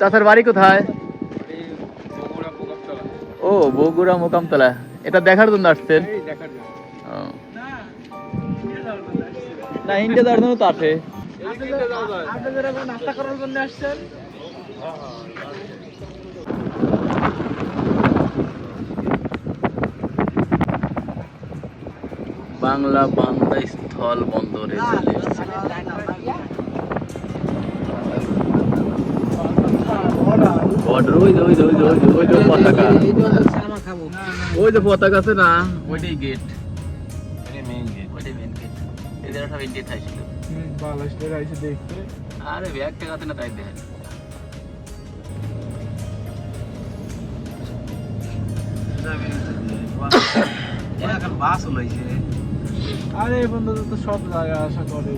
চাচার বাড়ি কোথায়? ও বগুড়া মোকামতলা। এটা দেখার জন্য আসছেন। না ইন্ডিয়া যাওয়ার জন্য তো আসে। নাস্তা করার জন্য আসছেন বাংলা বান্দা স্থল বন্দরে চলে এসেছে। ওই যে ওই যে ওই যে ওই যে ওই যে পতাকা। ওই যে পতাকা আছে না ওইটাই গেট ওইটাই গেট এদের সব ইন্ডিয়া থাইছিল বাংলাদেশের আইসে দেখতে। আরে ব্যাগ টাকাতে না তাই দেখেন আরে বন্ধু তো সব জায়গায় আশা করে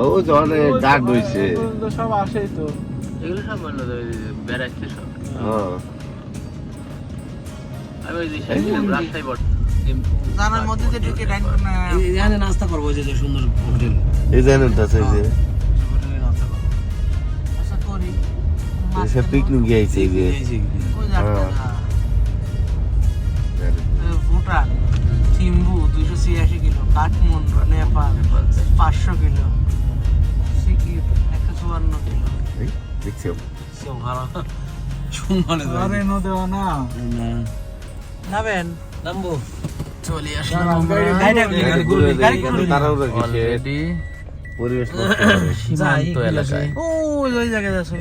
ও জনে ডাক হইছে তো সব আসেই তো। এগুলো সব বলল তো ওই বেড়াচ্ছে সব। হ্যাঁ। আমি ওই যে ছিলাম রাজশাহী বট জানার মধ্যে যে ঢুকে ডাইন এখানে নাস্তা করব যে যে সুন্দর হোটেল। এই জানেন আছে যে। হোটেলে নাস্তা করব। আশা করি। সে পিকনিক গিয়েছে যে। ভুটান থিম্বু দুইশো ছিয়াশি কিলো কাঠমান্ডু নেপাল পাঁচশো কিলো সিকিম কিলো দেখছ নামবো। চলে অলরেডি পরিবেশ সীমান্ত এলাকায়।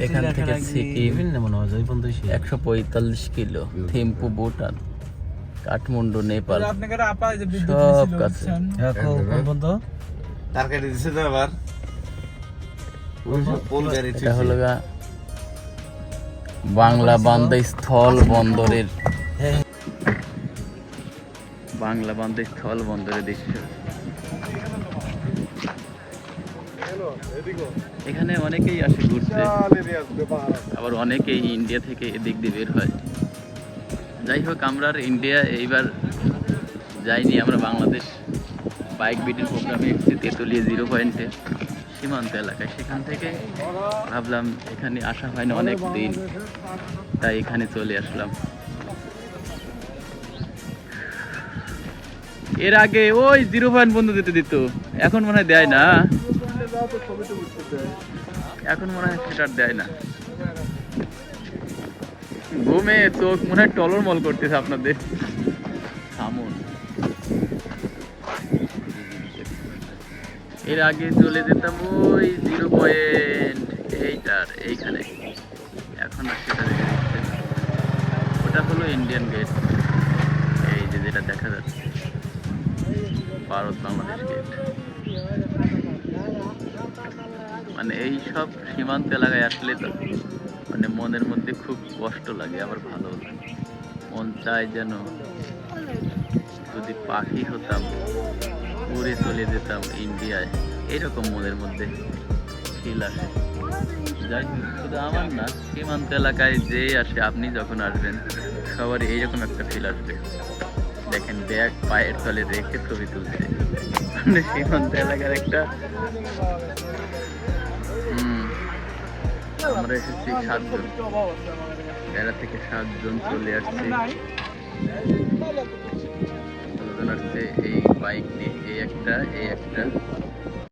এখান থেকে সিকিম একশো পঁয়তাল্লিশ কিলো থিম্পু ভুটান কাঠমান্ডু নেপাল। সব কাছে। তার কেটে দিছে না আবার। এটা হলো বাংলা বান্দা স্থল বন্দরের বাংলা বান্দা স্থল বন্দরের দৃশ্য। এখানে অনেকেই আসে ঘুরতে, আবার অনেকেই ইন্ডিয়া থেকে এদিক দিয়ে বের হয়। যাই হোক, আমরা আর ইন্ডিয়া এইবার যাইনি। আমরা বাংলাদেশ বাইক বিটির প্রোগ্রামে এসেছি তেঁতুলিয়া জিরো পয়েন্টে। সীমান্ত এলাকায়। সেখান থেকে ভাবলাম, এখানে আসা হয় না অনেক দিন। তাই এখানে চলে আসলাম। এর আগে ওই জিরো পয়েন্ট বন্ধ দিতে দিত। এখন মনে হয় দেয় না। এখন মনে হয় সেটা দেয় না। ঘুমে চোখ মনে হয় টলর মল করতেছে আপনাদের। থামুন। এর আগে চলে যেতাম ওই জিরো পয়েন্ট এইটার এইখানে। এখন আর সেটা। ওটা হলো ইন্ডিয়ান গেট এই যে যেটা দেখা যাচ্ছে। ভারত বাংলাদেশ গেট মানে এই সব সীমান্ত এলাকায় আসলে তো মানে মনের মধ্যে খুব কষ্ট লাগে, আবার ভালো লাগে। মন চায় যেন যদি পাখি হতাম উড়ে চলে যেতাম ইন্ডিয়ায়। এরকম মনের মধ্যে ফিল আসে। যাই শুধু আমার না, সীমান্ত এলাকায় যে আসে, আপনি যখন আসবেন, সবারই এইরকম একটা ফিল আসবে। দেখেন, ব্যাগ পায়ের তলে রেখে ছবি তুলছে। মানে সীমান্ত এলাকার একটা আমরা এসেছি সাতজন। বেড়া থেকে সাতজন চলে আসছি। আসছে এই বাইক নিয়ে এই একটা এই একটা।